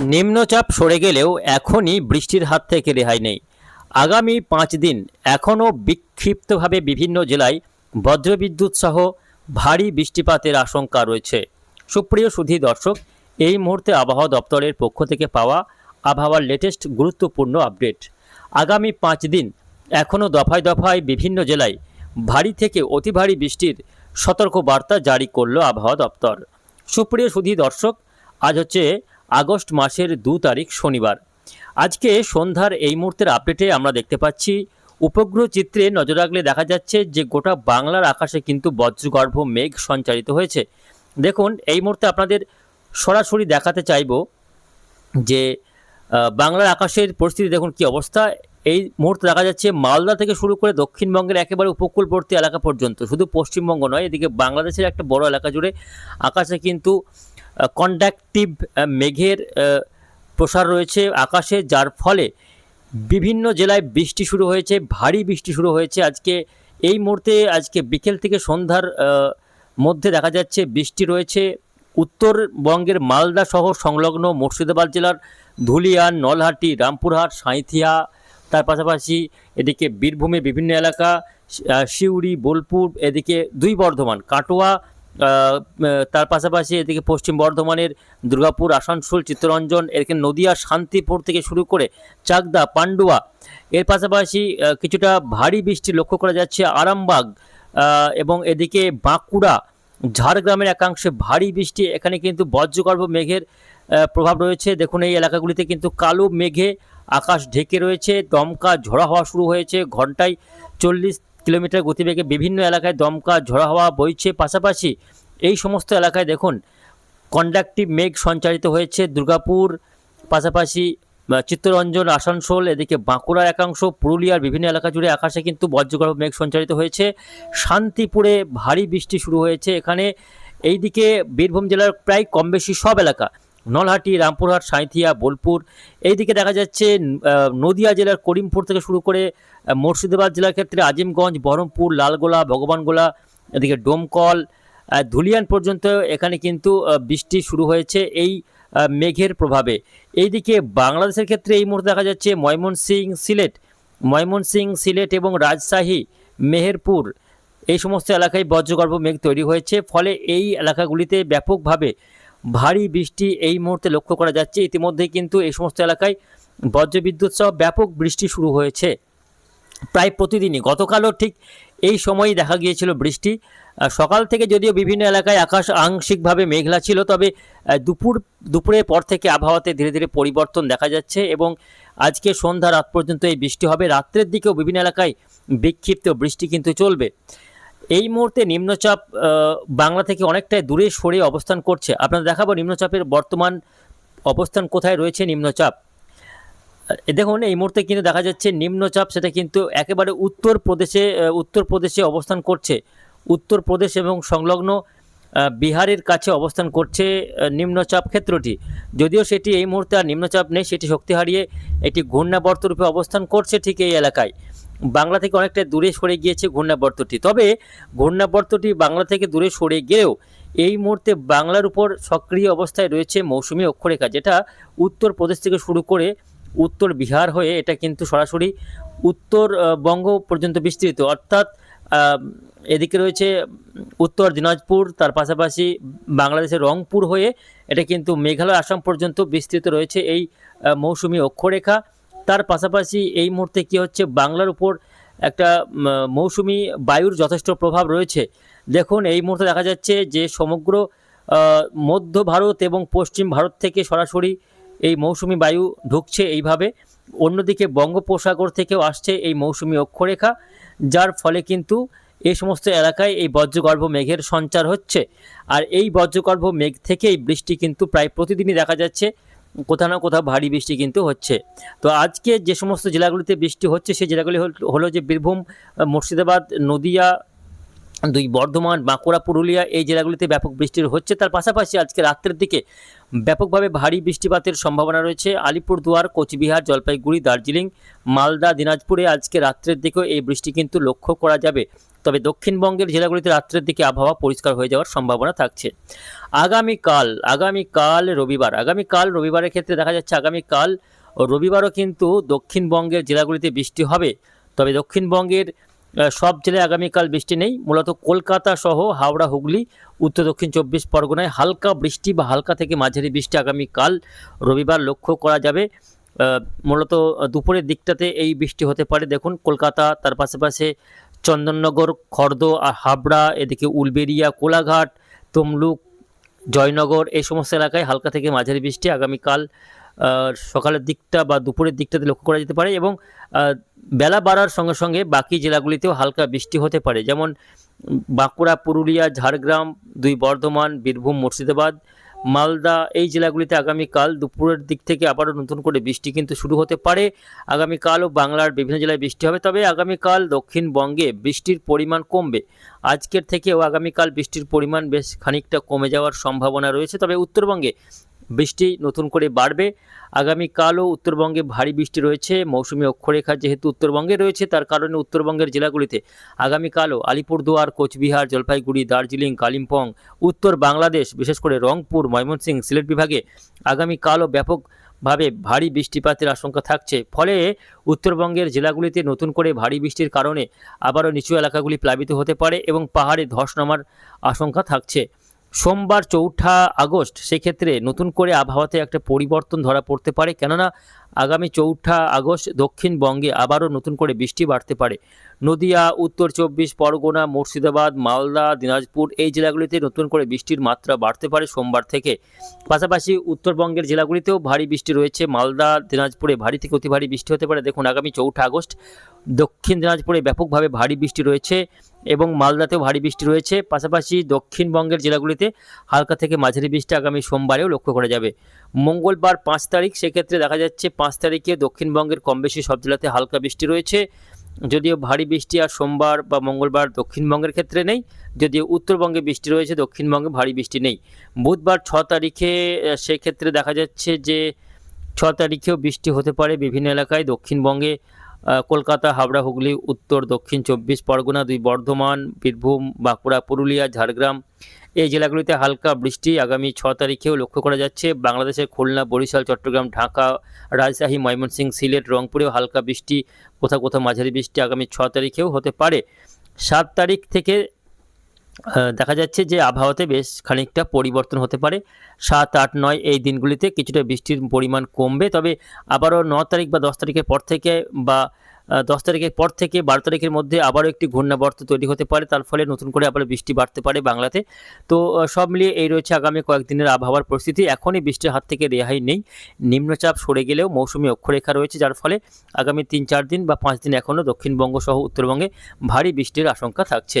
নিম্নচাপ সরে গেলেও এখনই বৃষ্টির হাত থেকে রেহাই নেই। আগামী পাঁচ দিন এখনও বিক্ষিপ্তভাবে বিভিন্ন জেলায় বজ্রবিদ্যুৎ সহ ভারী বৃষ্টিপাতের আশঙ্কা রয়েছে। সুপ্রিয় সুধী দর্শক, এই মুহূর্তে আবহাওয়া দপ্তরের পক্ষ থেকে পাওয়া আবহাওয়ার লেটেস্ট গুরুত্বপূর্ণ আপডেট। আগামী পাঁচ দিন এখনও দফায় দফায় বিভিন্ন জেলায় ভারী থেকে অতি ভারী বৃষ্টির সতর্ক বার্তা জারি করল আবহাওয়া দপ্তর। সুপ্রিয় সুধী দর্শক, আজ হচ্ছে আগস্ট মাসের দু তারিখ শনিবার। আজকে সন্ধ্যার এই মুহূর্তের আপডেটে আমরা দেখতে পাচ্ছি, উপগ্রহ চিত্রে নজর রাখলে দেখা যাচ্ছে যে গোটা বাংলার আকাশে কিন্তু বজ্রগর্ভ মেঘ সঞ্চারিত হয়েছে। দেখুন, এই মুহূর্তে আপনাদের সরাসরি দেখাতে চাইব যে বাংলার আকাশের পরিস্থিতি দেখুন কি অবস্থা। এই মুহূর্তে দেখা যাচ্ছে মালদা থেকে শুরু করে দক্ষিণবঙ্গের একেবারে উপকূলবর্তী এলাকা পর্যন্ত, শুধু পশ্চিমবঙ্গ নয়, এদিকে বাংলাদেশের একটা বড় এলাকা জুড়ে আকাশে কিন্তু কন্ডাক্টিভ মেঘের প্রসার রয়েছে আকাশে, যার ফলে বিভিন্ন জেলায় বৃষ্টি শুরু হয়েছে, ভারী বৃষ্টি শুরু হয়েছে। আজকে এই মুহূর্তে, আজকে বিকেল থেকে সন্ধ্যার মধ্যে দেখা যাচ্ছে বৃষ্টি রয়েছে। উত্তরবঙ্গের মালদা শহর সংলগ্ন মুর্শিদাবাদ জেলার ধুলিয়ান, নলহাটি, রামপুরহাট, সাঁইথিয়া, তার পাশাপাশি এদিকে বীরভূমে বিভিন্ন এলাকা সিউড়ি, বোলপুর, এদিকে দুই বর্ধমান, কাটোয়া তার পাশাপাশি এদিকে পশ্চিম বর্ধমানের দুর্গাপুর, আসানসোল, চিত্তরঞ্জন, এদিকে নদিয়া, শান্তিপুর থেকে শুরু করে চাকদা, পান্ডুয়া। এর পাশাপাশি কিছুটা ভারী বৃষ্টি লক্ষ্য করা যাচ্ছে আরামবাগ এবং এদিকে বাঁকুড়া, ঝাড়গ্রামের একাংশে ভারী বৃষ্টি। এখানে কিন্তু বজ্রগর্ভ মেঘের প্রভাব রয়েছে। দেখুন, এই এলাকাগুলিতে কিন্তু কালো মেঘে আকাশ ঢেকে রয়েছে, দমকা ঝড়া হওয়া শুরু হয়েছে। ঘন্টায় চল্লিশ কিলোমিটার গতিবেগে বিভিন্ন এলাকায় দমকা, ঝড়া হওয়া বইছে। পাশাপাশি এই সমস্ত এলাকায় দেখুন কন্ডাক্টিভ মেঘ সঞ্চারিত হয়েছে দুর্গাপুর, পাশাপাশি চিত্তরঞ্জন, আসানসোল, এদিকে বাঁকুড়ার একাংশ, পুরুলিয়ার বিভিন্ন এলাকা জুড়ে আকাশে কিন্তু বজ্রগর্ভ মেঘ সঞ্চারিত হয়েছে। শান্তিপুরে ভারী বৃষ্টি শুরু হয়েছে। এখানে এইদিকে বীরভূম জেলার প্রায় কম বেশি সব এলাকা নলহাটি, রামপুরহাট, সাঁইথিয়া, বোলপুর। এইদিকে দেখা যাচ্ছে নদিয়া জেলার করিমপুর থেকে শুরু করে মুর্শিদাবাদ জেলার ক্ষেত্রে আজিমগঞ্জ, বহরমপুর, লালগোলা, ভগবানগোলা, এদিকে ডোমকল ধুলিয়ান পর্যন্ত এখানে কিন্তু বৃষ্টি শুরু হয়েছে এই মেঘের প্রভাবে। এইদিকে বাংলাদেশের ক্ষেত্রে এই মুহূর্তে দেখা যাচ্ছে ময়মনসিং সিলেট ময়মনসিং সিলেট এবং রাজশাহী, মেহেরপুর, এই সমস্ত এলাকায় বজ্রগর্ভ মেঘ তৈরি হয়েছে। ফলে এই এলাকাগুলিতে ব্যাপকভাবে ভারী বৃষ্টি এই মুহূর্তে লক্ষ্য করা যাচ্ছে। ইতিমধ্যে কিন্তু এই সমস্ত এলাকায় বজ্রবিদ্যুৎ সহ ব্যাপক বৃষ্টি শুরু হয়েছে। প্রায় প্রতিদিনই। গতকালও ঠিক এই সময়ই দেখা গিয়েছিল বৃষ্টি। সকাল থেকে যদিও বিভিন্ন এলাকায় আকাশ আংশিকভাবে মেঘলা ছিল, তবে দুপুর, দুপুরের পর থেকে আবহাওয়াতে ধীরে ধীরে পরিবর্তন দেখা যাচ্ছে এবং আজকে সন্ধ্যা রাত পর্যন্ত এই বৃষ্টি হবে। রাত্রের দিকেও বিভিন্ন এলাকায় বিক্ষিপ্ত বৃষ্টি কিন্তু চলবে। এই মুহূর্তে নিম্নচাপ বাংলা থেকে অনেকটাই দূরে সরে অবস্থান করছে। আপনারা দেখাবো নিম্নচাপের বর্তমান অবস্থান কোথায় রয়েছে নিম্নচাপ। দেখুন, এই মুহূর্তে কিন্তু দেখা যাচ্ছে নিম্নচাপ, সেটা কিন্তু একেবারে উত্তর প্রদেশে উত্তর প্রদেশে অবস্থান করছে। উত্তরপ্রদেশ এবং সংলগ্ন বিহারের কাছে অবস্থান করছে নিম্নচাপ ক্ষেত্রটি। যদিও সেটি এই মুহূর্তে আর নিম্নচাপ নেই, সেটি শক্তি হারিয়ে একটি ঘূর্ণাবর্ত রূপে অবস্থান করছে ঠিক এই এলাকায়। বাংলা থেকে অনেকটা দূরে সরে গিয়েছে ঘূর্ণাবর্তটি। তবে ঘূর্ণাবর্তটি বাংলা থেকে দূরে সরে গেলেও এই মুহূর্তে বাংলার উপর সক্রিয় অবস্থায় রয়েছে মৌসুমি অক্ষরেখা, যেটা উত্তরপ্রদেশ থেকে শুরু করে উত্তর বিহার হয়ে এটা কিন্তু সরাসরি উত্তরবঙ্গ পর্যন্ত বিস্তৃত। অর্থাৎ এদিকে রয়েছে উত্তর দিনাজপুর, তার পাশাপাশি বাংলাদেশের রংপুর হয়ে এটা কিন্তু মেঘালয়, আসাম পর্যন্ত বিস্তৃত রয়েছে এই মৌসুমি অক্ষরেখা। তার পাশাপাশি এই মুহূর্তে কি হচ্ছে? বাংলার উপর একটা মৌসুমী বায়ুর যথেষ্ট প্রভাব রয়েছে। দেখুন, এই মুহূর্তে দেখা যাচ্ছে যে সমগ্র মধ্য ভারত এবং পশ্চিম ভারত থেকে সরাসরি এই মৌসুমি বায়ু ঢুকছে এইভাবে। অন্যদিকে বঙ্গোপসাগর থেকেও আসছে এই মৌসুমি অক্ষরেখা, যার ফলে কিন্তু এই সমস্ত এলাকায় এই বজ্রগর্ভ মেঘের সঞ্চার হচ্ছে। আর এই বজ্রগর্ভ মেঘ থেকেই বৃষ্টি কিন্তু প্রায় প্রতিদিনই দেখা যাচ্ছে। কোথাও না কোথাও ভারী বৃষ্টি কিন্তু হচ্ছে। তো আজকে যে সমস্ত জেলাগুলিতে বৃষ্টি হচ্ছে, সেই জেলাগুলি হল- যে বীরভূম মুর্শিদাবাদ, নদিয়া দুই বর্ধমান, বাঁকুড়া, পুরুলিয়া এই জেলাগুলিতে ব্যাপক বৃষ্টি হচ্ছে। তার পাশাপাশি আজকে রাত্রের দিকে ব্যাপকভাবে ভারী বৃষ্টিপাতের সম্ভাবনা রয়েছে। আলিপুরদুয়ার, কোচবিহার, জলপাইগুড়ি, দার্জিলিং, মালদা, দিনাজপুরে আজকে রাত্রের দিকেও এই বৃষ্টি কিন্তু লক্ষ্য করা যাবে। তবে দক্ষিণবঙ্গের জেলাগুলিতে রাত্রের দিকে আবহাওয়া পরিষ্কার হয়ে যাওয়ার সম্ভাবনা থাকছে। আগামীকাল আগামীকাল রবিবার, আগামীকাল রবিবারের ক্ষেত্রে দেখা যাচ্ছে আগামীকাল রবিবারও কিন্তু দক্ষিণবঙ্গের জেলাগুলিতে বৃষ্টি হবে। তবে দক্ষিণবঙ্গের সব জেলায় আগামীকাল বৃষ্টি নেই। মূলত কলকাতা সহ হাওড়া, হুগলি, উত্তর দক্ষিণ চব্বিশ পরগনায় হালকা বৃষ্টি বা হালকা থেকে মাঝারি বৃষ্টি আগামীকাল। রবিবার লক্ষ্য করা যাবে। মূলত দুপুরের দিকটাতে এই বৃষ্টি হতে পারে। দেখুন, কলকাতা, তার পাশাপাশি চন্দননগর, খর্দ আর হাবড়া, এদিকে উলবেরিয়া কোলাঘাট, তমলুক, জয়নগর, এই সমস্ত এলাকায় হালকা থেকে মাঝারি বৃষ্টি আগামীকাল সকালের দিকটা বা দুপুরের দিকটাতে লক্ষ্য করা যেতে পারে এবং বেলা বাড়ার সঙ্গে সঙ্গে বাকি জেলাগুলিতেও হালকা বৃষ্টি হতে পারে। যেমন, বাঁকুড়া, পুরুলিয়া, ঝাড়গ্রাম, দুই বর্ধমান, বীরভূম, মুর্শিদাবাদ, মালদা এই জেলাগুলিতে আগামীকাল দুপুরের দিক থেকে আবারও নতুন করে বৃষ্টি কিন্তু শুরু হতে পারে। আগামীকালও বাংলার বিভিন্ন জেলায় বৃষ্টি হবে। তবে আগামীকাল দক্ষিণবঙ্গে বৃষ্টির পরিমাণ কমবে। আজকের থেকেও আগামীকাল বৃষ্টির পরিমাণ বেশ খানিকটা কমে যাওয়ার সম্ভাবনা রয়েছে। তবে উত্তরবঙ্গে বৃষ্টি নতুন করে বাড়বে। আগামীকালও উত্তরবঙ্গে ভারী বৃষ্টি রয়েছে। মৌসুমি অক্ষরেখা যেহেতু উত্তরবঙ্গে রয়েছে, তার কারণে উত্তরবঙ্গের জেলাগুলিতে আগামীকালও আলিপুরদুয়ার, কোচবিহার, জলপাইগুড়ি, দার্জিলিং, কালিম্পং, উত্তর বাংলাদেশ, বিশেষ করে রংপুর, ময়মনসিংহ, সিলেট বিভাগে আগামীকালও ব্যাপকভাবে ভারী বৃষ্টিপাতের আশঙ্কা থাকছে। ফলে উত্তরবঙ্গের জেলাগুলিতে নতুন করে ভারী বৃষ্টির কারণে আবারও নিচু এলাকাগুলি প্লাবিত হতে পারে এবং পাহাড়ে ধস নামার আশঙ্কা থাকছে। সোমবার চৌঠা আগস্ট, সেক্ষেত্রে নতুন করে আবহাওয়াতে একটা পরিবর্তন ধরা পড়তে পারে। কেননা, আগামী চৌঠা আগস্ট দক্ষিণবঙ্গে আবারও নতুন করে বৃষ্টি বাড়তে পারে। নদিয়া, উত্তর চব্বিশ, পরগনা, মুর্শিদাবাদ, মালদা, দিনাজপুর এই জেলাগুলিতে নতুন করে বৃষ্টির মাত্রা বাড়তে পারে সোমবার থেকে। পাশাপাশি উত্তরবঙ্গের জেলাগুলিতেও ভারী বৃষ্টি রয়েছে। মালদা, দিনাজপুরে ভারী থেকে অতি ভারী বৃষ্টি হতে পারে। দেখুন, আগামী চৌঠা আগস্ট দক্ষিণ দিনাজপুরে ব্যাপকভাবে ভারী বৃষ্টি রয়েছে এবং মালদাতেও ভারী বৃষ্টি রয়েছে। পাশাপাশি দক্ষিণবঙ্গের জেলাগুলিতে হালকা থেকে মাঝারি বৃষ্টি আগামী সোমবারেও লক্ষ্য করা যাবে। মঙ্গলবার পাঁচ তারিখ, সেক্ষেত্রে দেখা যাচ্ছে পাঁচ তারিখে দক্ষিণবঙ্গের কম বেশি সব জেলাতে হালকা বৃষ্টি রয়েছে। যদিও ভারী বৃষ্টি আর সোমবার বা মঙ্গলবার দক্ষিণবঙ্গের ক্ষেত্রে নেই, যদিও উত্তরবঙ্গে বৃষ্টি রয়েছে, দক্ষিণবঙ্গে ভারী বৃষ্টি নেই। বুধবার ছ তারিখে সেক্ষেত্রে দেখা যাচ্ছে যে ছ তারিখেও বৃষ্টি হতে পারে বিভিন্ন এলাকায়। দক্ষিণবঙ্গে কলকাতা হাবড়া হুগলি, উত্তর, দক্ষিণ চব্বিশ পরগনা, দুই বর্ধমান, বীরভূম, বাঁকুড়া, পুরুলিয়া, ঝাড়গ্রাম। এই জেলাগুলিতে হালকা বৃষ্টি আগামী ছ তারিখেও লক্ষ্য করা যাচ্ছে। বাংলাদেশের খুলনা, বরিশাল, চট্টগ্রাম, ঢাকা, রাজশাহী, ময়মনসিংহ, সিলেট, রংপুরেও হালকা বৃষ্টি, কোথাও কোথাও মাঝারি বৃষ্টি আগামী ছ তারিখেও হতে পারে। সাত তারিখ থেকে দেখা যাচ্ছে যে আবহাওয়াতে বেশ খানিকটা পরিবর্তন হতে পারে। সাত, আট, নয় এই দিনগুলিতে কিছুটা বৃষ্টির পরিমাণ কমবে। তবে আবারও ন তারিখ বা দশ তারিখের পর থেকে বা দশ তারিখের পর থেকে বারো তারিখের মধ্যে আবারও একটি ঘূর্ণাবর্ত তৈরি হতে পারে। তার ফলে নতুন করে আবার বৃষ্টি বাড়তে পারে বাংলাতে। তো সব মিলিয়ে এই রয়েছে আগামী কয়েকদিনের আবহাওয়ার পরিস্থিতি। এখনই বৃষ্টির হাত থেকে রেহাই নেই। নিম্নচাপ সরে গেলেও মৌসুমি অক্ষরেখা রয়েছে, যার ফলে আগামী তিন, চার দিন বা পাঁচ দিন এখনও দক্ষিণবঙ্গ সহ উত্তরবঙ্গে ভারী বৃষ্টির আশঙ্কা থাকছে।